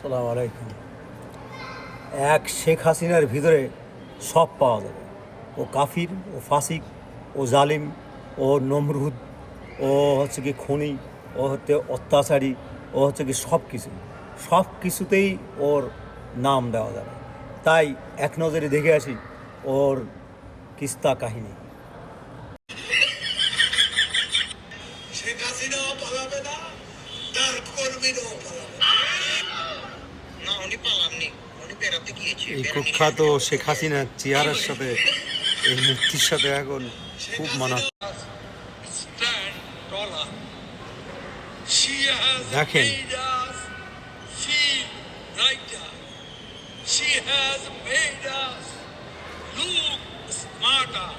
সালাম আলাইকুম। এক শেখ হাসিনার ভিতরে সব পাওয়া যাবে। ও কাফির, ও ফাসিক, ও জালিম, ও নমরুদ, ও হচ্ছে কি খনি, ও হচ্ছে অত্যাচারী, ও হচ্ছে কি সব কিছু সব কিছুতেই ওর নাম দেওয়া যাবে। তাই এক নজরে দেখে আসি ওর কিস্তা কাহিনী। শেখ হাসিনাও পালাবে না, তার এই কুখ্যাত শেখ হাসিনার চেয়ারের সাথে এই মূর্তির সাথে এখন খুব মানা দেখেন। She has made us look smarter.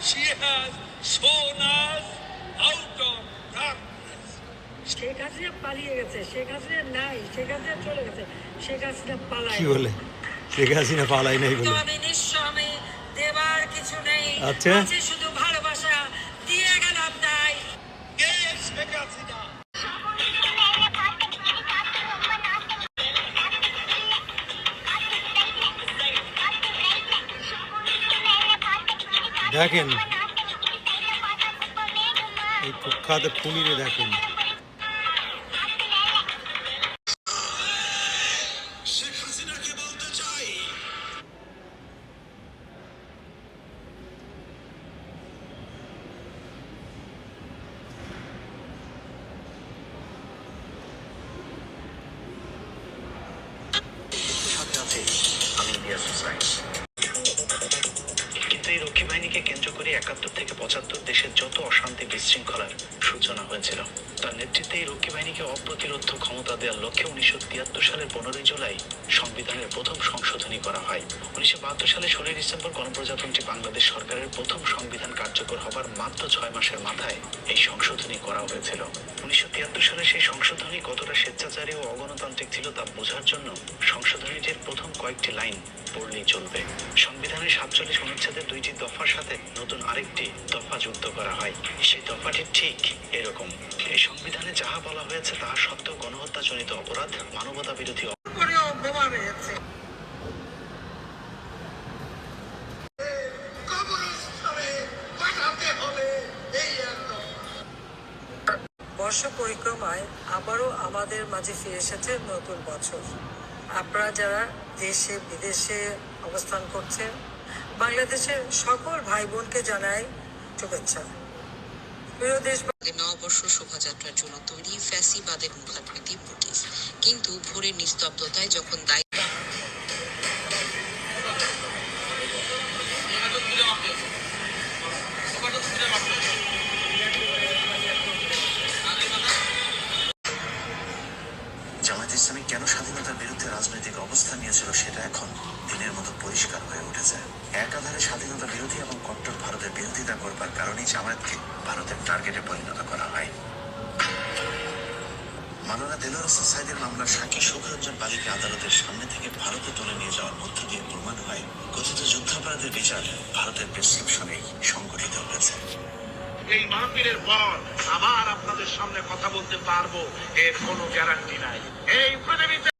She has shown us out of. Sheikh Hasina পালিয়ে গেছে শেখ হাসিনা নাই শেখ হাসিনা চলে গেছে শেখ হাসিনা পালায়। কি বলে? শেখ হাসিনা পালাই নাই বলে। আমি নিঃস্ব আমি দেবার কিছু নেই। আচ্ছা। শুধু ভালোবাসা দিয়ে গেলাম তাই। কে শেখ হাসিনা? দেখেন এই কুখ্যাত খুনিরে দেখেন। করে একাত্তর থেকে পঁচাত্তর দেশের যত অশান্তি বিশৃঙ্খলার সূচনা হয়েছিল, তার নেতৃত্বে এই রক্ষী বাহিনীকে অপ্রতিরোধ ক্ষমতা দেওয়ার লক্ষ্যে উনিশশো তিয়াত্তর সালের পনেরোই জুলাই সংবিধানের প্রথম সংশোধনী করা হয়। উনিশশো বাহাত্তর সালে ষোলোই ডিসেম্বর গণপ্রজাতন্ত্রী বাংলাদেশ সরকারের প্রথম সংবিধান কার্যকর হবার মাত্র ছয় মাসের মাথায় এই সংশোধনী করা হয়েছিল। উনিশশো তিয়াত্তর সালে সেই সংশোধনী কতটা স্বেচ্ছাচারী ও অগণতান্ত্রিক ছিল তা বোঝার জন্য সংশোধনীটির প্রথম কয়েকটি লাইন পড়লেই চলবে। সংবিধানের সাতচল্লিশ অনুচ্ছেদের দুইটি দফার সাথে নতুন আরেকটি দফা যুক্ত করা হয়। সেই দফাটি ঠিক এরকম। এই সংবিধানে যাহা বলা হয়েছে, তাহা সত্ত্বেও গণহত্যাজনিত অপরাধ মানবতা বিরোধী আবারও আমাদের মাঝে ফিরে এসেছে নতুন বছর। আপনারা যারা দেশে, বিদেশে অবস্থান করছেন, বাংলাদেশের সকল ভাই বোনকে জানাই শুভেচ্ছা। প্রিয় দেশ নববর্ষ শোভাযাত্রার জন্য তৈরি ফ্যাসিবাদের মুখাকৃতি পুলিশ কিন্তু ভোরের নিস্তব্ধতায় যখন দায়ী বিরোধিতা করবার কারণেই জামায়াতকে ভারতের টার্গেটে পরিণত করা হয়। মাওলানা দেলোয়ার হোসেন সাইদের মামলার সাক্ষী সুখরঞ্জন বালিকে আদালতের সামনে থেকে ভারতে তুলে নিয়ে যাওয়ার মধ্য দিয়ে প্রমাণ হয়, কথিত যুদ্ধাপরাধের বিচার ভারতের প্রেসক্রিপশনেই সংগঠিত হয়েছে। এই মাহফিলের পর আবার আপনাদের সামনে কথা বলতে পারব, এর কোনো গ্যারান্টি নাই। এই পৃথিবীতে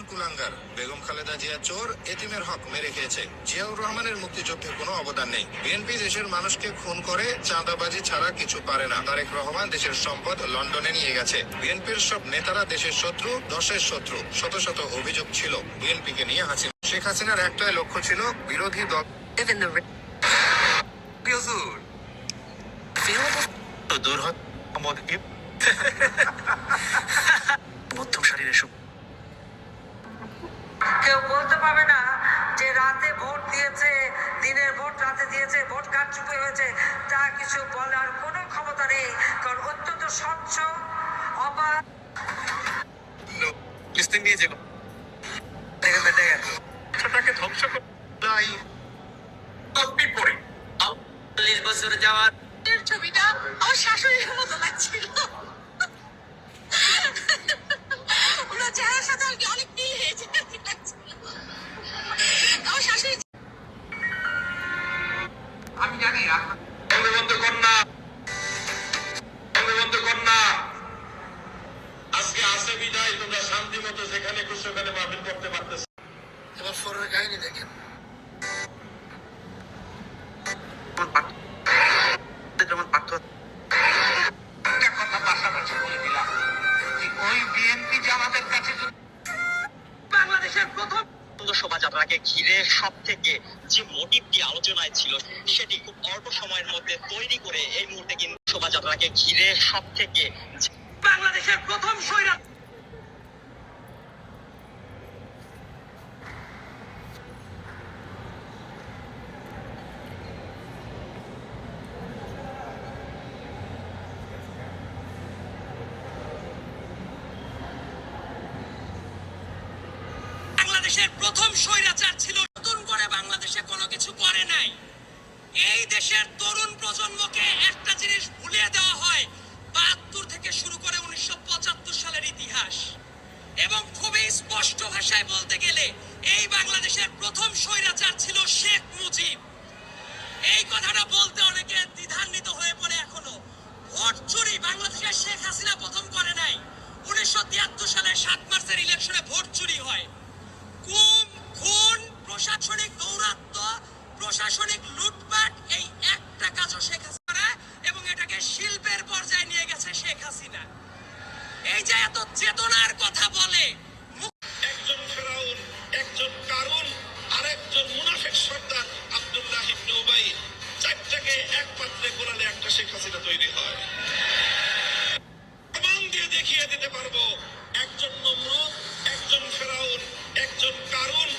রহমান কুলাঙ্গার বেগম খালেদা জিয়া চোর এতিমের হক মেরে খেয়েছে। জিয়াউর রহমানের মুক্তিযুদ্ধে কোনো অবদান নেই। বিএনপি দেশের মানুষকে খুন করে চাঁদাবাজি ছাড়া কিছু পারে না। তারেক রহমান দেশের সম্পদ লন্ডনে নিয়ে গেছে। বিএনপির সব নেতারা দেশের শত্রু দশের শত্রু। শত শত অভিযোগ ছিল বিএনপিকে নিয়ে হাসিনা। শেখ হাসিনার একটাই লক্ষ্য ছিল বিরোধী দল। মধ্যম সারির এসব কেউ বলতে পারবে না যে রাতে ভোট দিয়েছে দিনের ভোট রাতে দিয়েছে ভোট কারচুপি হয়েছে তা কিছু বলার কোনো ক্ষমতা নেই কারণ অত্যন্ত স্বচ্ছ অবাধ লিস্টিং সেটাকে ধ্বংস করে। কপি পড়ে। চল্লিশ বছর যাওয়ার ছবিটা আমার শাশুড়ির মতো লাগছিল। থেকে যে মোটিভটি আলোচনায় ছিল, সেটি খুব অল্প সময়ের মধ্যে তৈরি করে এই মুহূর্তে কিন্তু শোভাযাত্রাকে ঘিরে সব থেকে বাংলাদেশের প্রথম স্বৈরা বাংলাদেশের প্রথম স্বৈরাচার ছিল বাংলাদেশে কোনো কিছু করে নাই। এই দেশের তরুণ প্রজন্মকে একটা জিনিস ভুলিয়ে দেওয়া হয়, বাহাত্তর থেকে শুরু করে উনিশশো পঁচাত্তর সালের ইতিহাস। এবং খুবই স্পষ্ট ভাষায় বলতে গেলে, এই বাংলাদেশের প্রথম স্বৈরাচার ছিল শেখ মুজিব। এই কথাটা বলতে শেখ হাসিনা তৈরি হয়। প্রমাণ দিয়ে দেখিয়ে দিতে পারব, একজন নমরুদ একজন ফেরাউন, একজন কারুন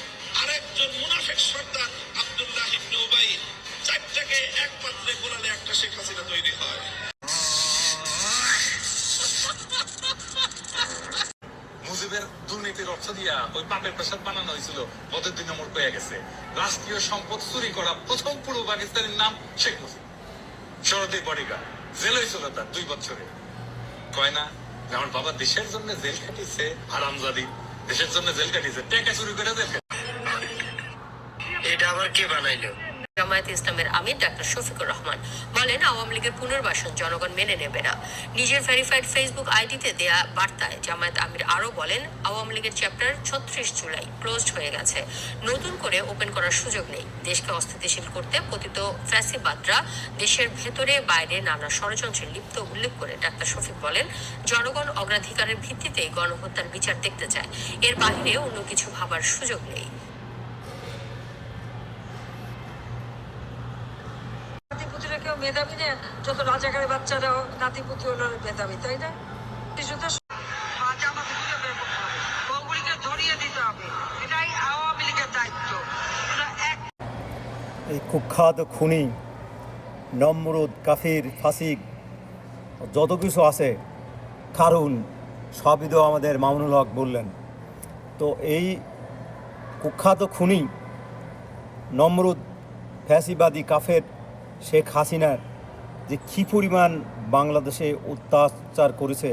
মুনাফিক সর্দার আব্দুল্লাহ ইবনে উবাই। চারটাকে এক পাত্রে গোলালে একটা শেখ হাসিনা তৈরি হয়। দুর্নীতির অর্থ দিয়া ওই পাপের প্রসাদ বানানো হয়েছিল বদের দুই গেছে। রাষ্ট্রীয় সম্পদ চুরি করা প্রথম পূর্ব পাকিস্তানের নাম শেখ মুজিব। শরদি বডিগার্ড জেল হয়েছিল তার দুই বছরে। কয় না আমার বাবা দেশের জন্য জেল কাটিছে হারামজাদি দেশের জন্য জেল কাটিছে, টেকা চুরি করে জেল এটা আবার কে বানাইলো? জামায়াত ইসলামের আমির ডাক্তার শফিকুর রহমান বলেন, আওয়ামী লীগের পুনর্বাসন জনগণ মেনে নেবে না। নিজের ভেরিফাইড ফেসবুক আইডিতে দেয়া বার্তায় জামায়াত আমির আরও বলেন, আওয়ামী লীগের চ্যাপ্টার ছত্রিশ জুলাই ক্লোজড হয়ে গেছে। নতুন করে ওপেন করার সুযোগ নেই। দেশকে অস্থিতিশীল করতে পতিত ফ্যাসিবাদরা দেশের ভেতরে বাইরে নানা ষড়যন্ত্রে লিপ্ত, উল্লেখ করে ডাক্তার শফিক বলেন, জনগণ অগ্রাধিকারের ভিত্তিতেই গণহত্যার বিচার দেখতে চায়। এর বাইরে অন্য কিছু ভাবার সুযোগ নেই নাতিপুতিরা কেউ মেধাবী না যত রাজাকারের বাচ্চারাও নাতিপুতি হলো মেধাবী, তাই না? এই কুখ্যাত খুনি, নমরুদ, কাফির, ফাসিক, যত কিছু আছে কারণ সবই তো আমাদের মামুনুল হক বললেন। তো এই কুখ্যাত খুনি, নমরুদ, ফ্যাসিবাদী, কাফের শেখ হাসিনার যে কী পরিমাণ বাংলাদেশে অত্যাচার করেছে,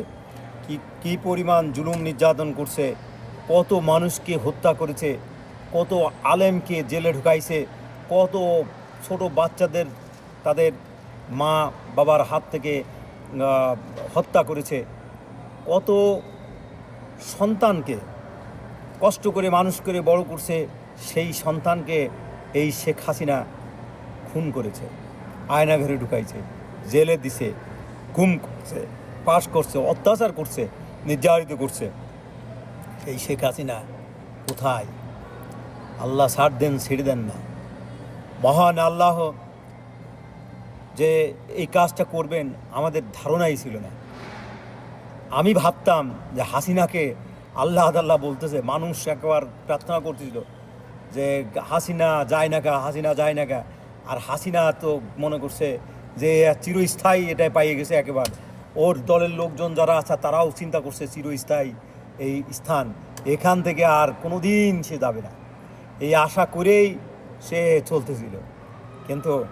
কি, কী পরিমাণ জুলুম নির্যাতন করছে, কত মানুষকে হত্যা করেছে, কত আলেমকে জেলে ঢুকাইছে, কত ছোট বাচ্চাদের তাদের মা বাবার হাত থেকে হত্যা করেছে, কত সন্তানকে কষ্ট করে, মানুষ করে বড় করছে, সেই সন্তানকে এই শেখ হাসিনা খুন করেছে। আয়না ঘরে ঢুকাইছে, জেলে দিছে গুম করছে, পাশ করছে, অত্যাচার করছে, নির্যাতিত করছে। এই শেখ হাসিনা কোথায়? আল্লাহ সার দেন, ছেড়ে দেন না। মহান আল্লাহ যে এই কাজটা করবেন, আমাদের ধারণাই ছিল না। আমি ভাবতাম যে হাসিনাকে আল্লাহ আদাল্লাহ বলতেছে, মানুষ একবার প্রার্থনা করতেছিল যে হাসিনা যায় না কা, হাসিনা যায় না কা। আর হাসিনা তো মনে করছে যে চিরস্থায়ী এটাই পাইয়ে গেছে একেবারে। ওর দলের লোকজন যারা আছে, তারাও চিন্তা করছে চিরস্থায়ী এই স্থান। এখান থেকে আর কোনো দিন সে যাবে না। এই আশা করেই সে চলতেছিল। কিন্তু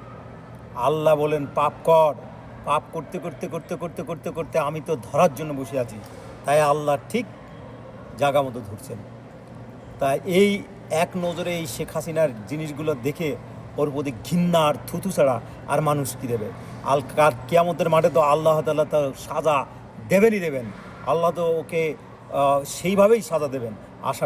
আল্লাহ বলেন, পাপ কর। পাপ করতে করতে করতে করতে করতে করতে আমি তো ধরার জন্য বসে আছি। তাই আল্লাহ ঠিক জায়গা মতো ধরছেন। তাই এই এক নজরে এই শেখ হাসিনার জিনিসগুলো দেখে ওর প্রতি ঘৃণা আর থুথু ছাড়া আর মানুষ কী দেবে? আল কার কেয়ামতের মাঠে তো আল্লাহ তাল্লাহ তার সাজা দেবেনই দেবেন। আল্লাহ তো ওকে সেইভাবেই সাজা দেবেন। আশা